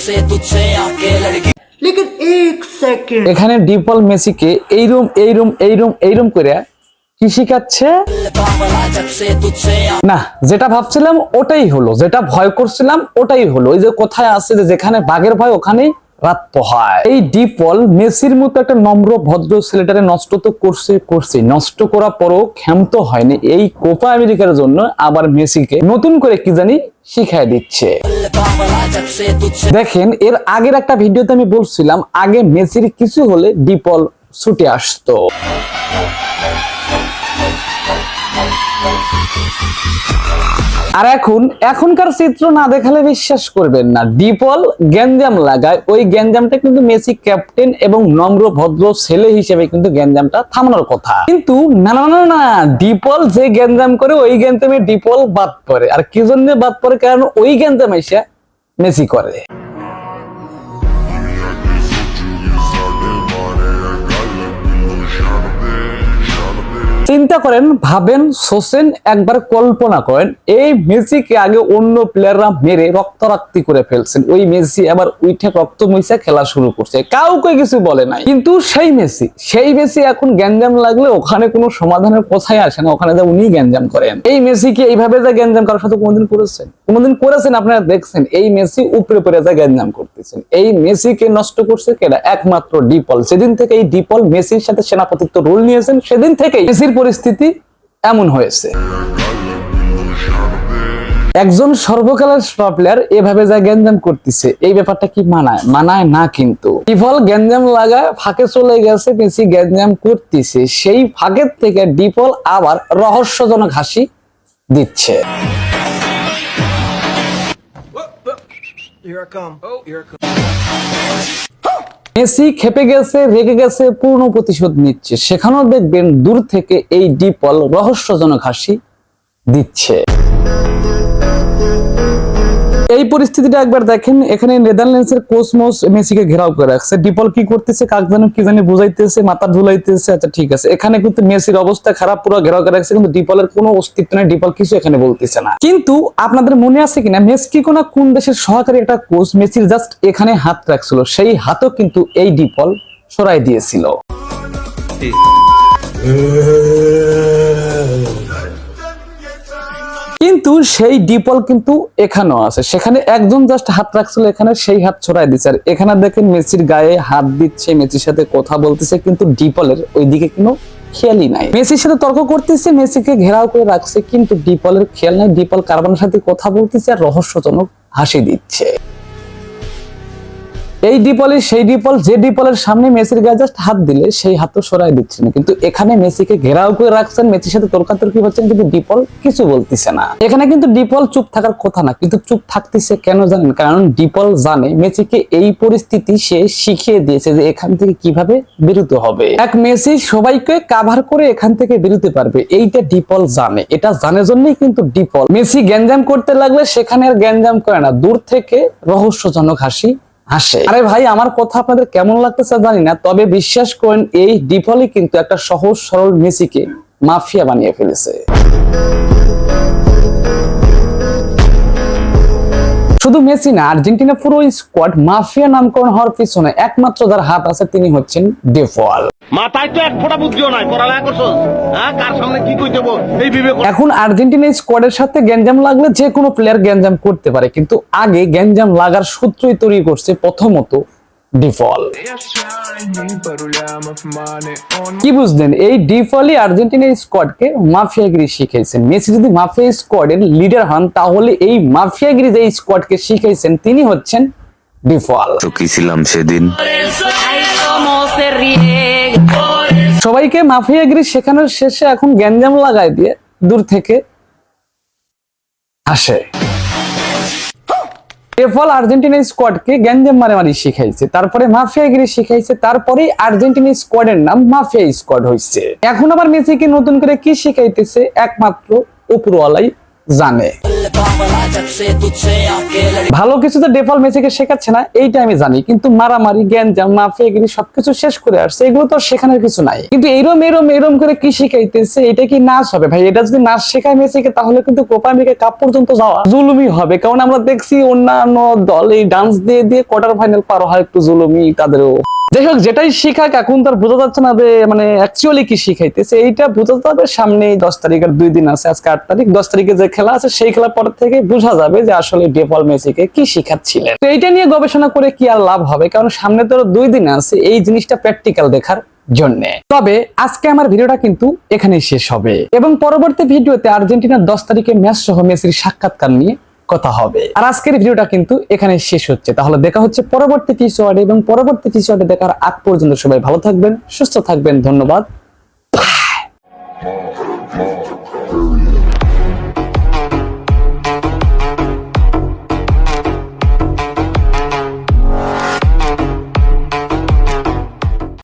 से तुझसे आके लड़की लेकिन एक सेकंड এখানে ডিপল মেসিকে এই রুম এই রুম এই রুম এই রুম করে কি শিখাচ্ছে पागला जब से तुझसे आ- না যেটা ভাবছিলাম ওটাই হলো যেটা ভয় করছিলাম ওটাই হলো ওই যে কোথায় আছে যে যেখানে বাঘের ভয় ওখানেই রাত পোহায় এই ডিপল মেসির মতো একটা নম্র, ভদ্র ছেলেটারে নষ্ট তো করছে করছে। নষ্ট করার পরও ক্ষান্ত হয়নি এই কোপা আমেরিকার জন্য। আবার মেসিকে নতুন করে কি জানি শিখাই দিচ্ছে। দেখেন, এর আগের একটা ভিডিওতে আমি বলছিলাম, আগে মেসির কিছু হলে ডিপল ছুটে আসতো। আর এখন, এখনকার চিত্র না দেখালে বিশ্বাস করবেন না। ডিপল গ্যাঞ্জাম লাগায়, ওই গ্যাঞ্জামটা কিন্তু মেসি ক্যাপ্টেন এবং নম্র, ভদ্র ছেলে হিসেবে কিন্তু গ্যাঞ্জামটা থামানোর কথা। কিন্তু না না না না ডিপল যে গ্যাঞ্জাম করে, ওই গ্যাঞ্জামে ডিপল বাদ পড়ে। আর কি জন্য বাদ পড়ে? কারণ ওই গ্যাঞ্জাম এসে মেসি করে। চিন্তা করেন, ভাবেন সোসেন একবার কল্পনা করেন, এই মেসিকে আগে অন্য প্লেয়াররা মেরে রক্তারক্তি করে ফেলছেন। ওই মেসি আবার উইঠে রক্ত মইসা খেলা শুরু করছে। কাউকে কিছু বলে নাই। কিন্তু সেই মেসি সেই মেসি এখন গ্যাঞ্জাম লাগলে ওখানে কোনো সমাধানের কথাই আসে না। ওখানে যা উনি গ্যাঞ্জাম করেন। এই মেসিকে এইভাবে যা গ্যাঞ্জাম কারোর সাথে কোনোদিন করেছেন? কোনোদিন করেছেন আপনারা দেখছেন? এই মেসি উপরে উপরে যা গ্যাঞ্জাম করতেছেন। এই মেসিকে নষ্ট করছে কেনা একমাত্র ডিপল। সেদিন থেকে এই ডিপল মেসির সাথে সেনাপতিত্ব রোল নিয়েছেন, সেদিন থেকেই মেসির পরিস্থিতি এমন হয়েছে। একজন সর্বকালের স্টার প্লেয়ার এভাবে যা গ্যাঞ্জাম করতেছে, এই ব্যাপারটা কি মানায়? মানায় না কিন্তু। ডিফল গ্যাঞ্জাম লাগা ফাঁকে চলে গেছে, মেসি গ্যাঞ্জাম করতেছে। সেই ফাঁকের থেকে ডিপল আবার রহস্যজনক হাসি দিচ্ছে। মেসি খেপে গেছে, রেগে গেছে, পূর্ণ প্রতিশোধ নিচ্ছে। সেখানেও দেখবেন দূর থেকে এই ডিপল রহস্যজনক হাসি দিচ্ছে। এই পরিস্থিতিটা একবার দেখেন, এখানে নেদারল্যান্ডস এর কোসমোস মেসিকে ঘেরাও করে রাখছে। ডিপল কি করতেছে, কাক যেন কি জানি বুঝাইতেছে, মাথা ঝুলাইতেছে আচ্ছা ঠিক আছে। এখানে কিন্তু মেসির অবস্থা খারাপ, পুরো ঘেরাও করে রাখছে, কিন্তু ডিপলের কোনো অস্তিত্ব নেই ডিপল কিছু এখানে বলতেছে না। কিন্তু আপনাদের মনে আছে কিনা মেসকি কোন কোন দেশের সহকারী একটা কোচ মেসির জাস্ট এখানে হাত রাখছিল, সেই হাতও কিন্তু এই ডিপল সরাই দিয়েছিল। কিন্তু সেই ডিপল কিন্তু এখানেও আছে। সেখানে একজন জাস্ট হাত রাখছিল, এখানে সেই হাত ছড়াই দিচ্ছে আর এখানে দেখেন মেসির গায়ে হাত দিচ্ছে, মেসির সাথে কথা বলতেছে, কিন্তু ডিপলের ওইদিকে কোনো খেয়ালই নাই। মেসির সাথে তর্ক করতেছে, মেসিকে ঘেরাও করে রাখছে, কিন্তু ডিপলের খেয়াল নাই। ডিপল কার্বানের সাথে কথা বলতেছে আর রহস্যজনক হাসি দিচ্ছে। এই ডিপলে, সেই ডিপল, যে ডিপলের সামনে মেসির গায়ে জাস্ট হাত দিলে সেই হাতও সরাই দিচ্ছে না। কিন্তু এখানে মেসিকে ঘেরাও করে রাখছেন, মেসির সাথে তর্কাতর্কি হচ্ছেন, কিন্তু ডিপল কিছু বলতেছে না। এখানে কিন্তু ডিপল চুপ থাকার কথা না, কিন্তু চুপ থাকতেছে কেন জানেন? কারণ ডিপল জানে মেসিকে এই পরিস্থিতি সে শিখিয়ে দিয়েছে যে এখান থেকে কীভাবে বেরোতে হবে। এক মেসি সবাইকে কাভার করে এখান থেকে বেরোতে পারবে, এইটা ডিপল জানে। এটা জানে জন্যই কিন্তু ডিপল। মেসি গ্যাঞ্জাম করতে লাগলে সেখানে আর গ্যাঞ্জাম করে না। দূর থেকে রহস্যজনক হাসি হাসে। আরে ভাই, আমার কথা আপনাদের কেমন লাগতেছে জানি না, তবে বিশ্বাস করেন এই ডিফলি কিন্তু একটা সহজ, সরল মেসিকে মাফিয়া বানিয়ে ফেলেছে। মেসি না আর্জেন্টিনা পুরো স্কোয়াড মাফিয়া নামকরণ হওয়ার পিছনে একমাত্র যার হাত আছে তিনি হচ্ছেন ডেফল মাথায় তো এক ফোঁটা বুদ্ধিও নাই পড়ালেখা করছস হ্যাঁ কার সামনে কি কই দেবো এই বিবেক এখন আর্জেন্টিনা স্কোয়াডের সাথে গ্যাঞ্জাম লাগলে যে কোনো প্লেয়ার গ্যাঞ্জাম করতে পারে কিন্তু আগে গ্যাঞ্জাম লাগার সূত্রই তৈরি করছে প্রথমত ডিফল কি বুঝলেন? এই ডিফলই আর্জেন্টিনা স্কোয়াডকে মাফিয়াগিরি শিখাইছেন। মেসি যদি মাফিয়া স্কোয়াডের লিডার হন তাহলে এই মাফিয়াগিরি যে স্কোয়াডকে শিখাইছেন তিনি হচ্ছেন ডিফল কি ছিলাম সেদিন? সবাইকে মাফিয়াগিরি শেখানোর শেষে এখন গ্যাঞ্জাম লাগাই দিয়ে দূর থেকে আসে। এর ফল আর্জেন্টিনা স্কোয়াডকে গ্যাঞ্জাম মারামারি শিখাইছে, তারপরে মাফিয়াগিরি শিখাইছে তারপরে আর্জেন্টিনা স্কোয়াডের নাম মাফিয়া স্কোয়াড হয়েছে এখন আবার মেসিকে নতুন করে কি শিখাইতেছে? একমাত্র উপরওয়ালাই জানে। ভালো কিছু তো ডেফল মেসিকে শেখাচ্ছে না এইটা আমি জানি। কিন্তু মারামারি জ্ঞান জামা মাফিয়াগিরি সবকিছু শেষ করে আসছে, এগুলো তো শেখানোর কিছু নাই। কিন্তু এরম এরম এরম করে কি শিখাইতেছে, এটা কি নাচ হবে ভাই, এটা যদি নাচ শেখায় মেসিকে তাহলে কিন্তু কোপা আমেরিকা কাপ পর্যন্ত যাওয়া জুলুমি হবে। কারণ আমরা দেখছি অন্যান্য দল এই ডান্স দিয়ে দিয়ে কোয়ার্টার ফাইনাল পার হয় একটু জুলুমি তাদেরও। যাই হোক, যেটাই শিখাক, এখন তার বোঝা যাচ্ছে না মানে অ্যাকচুয়ালি কি শিখাইতেছে। এইটা বোঝা যাবে সামনে দশ তারিখ আর দুই দিন আছে, আজকে আট তারিখ। দশ তারিখে যে খেলা আছে, সেই খেলার পর থেকে বোঝা যাবে যে আসলে ডেপল মেসিকে কি শিখাচ্ছিলেন? তো এইটা নিয়ে গবেষণা করে কি আর লাভ হবে? কারণ সামনে তো দুই দিন আছে এই জিনিসটা প্র্যাকটিক্যাল দেখার জন্য। তবে আজকে আমার ভিডিওটা কিন্তু এখানেই শেষ হবে। এবং পরবর্তী ভিডিওতে আর্জেন্টিনার দশ তারিখে ম্যাচ সহ মেসির সাক্ষাৎকার নিয়ে কথা হবে। আর আজকের ভিডিওটা কিন্তু এখানে শেষ হচ্ছে। তাহলে দেখা হচ্ছে পরবর্তী এপিসোডে এবং পরবর্তী এপিসোডে দেখার আগ পর্যন্ত সবাই ভালো থাকবেন, সুস্থ থাকবেন। ধন্যবাদ।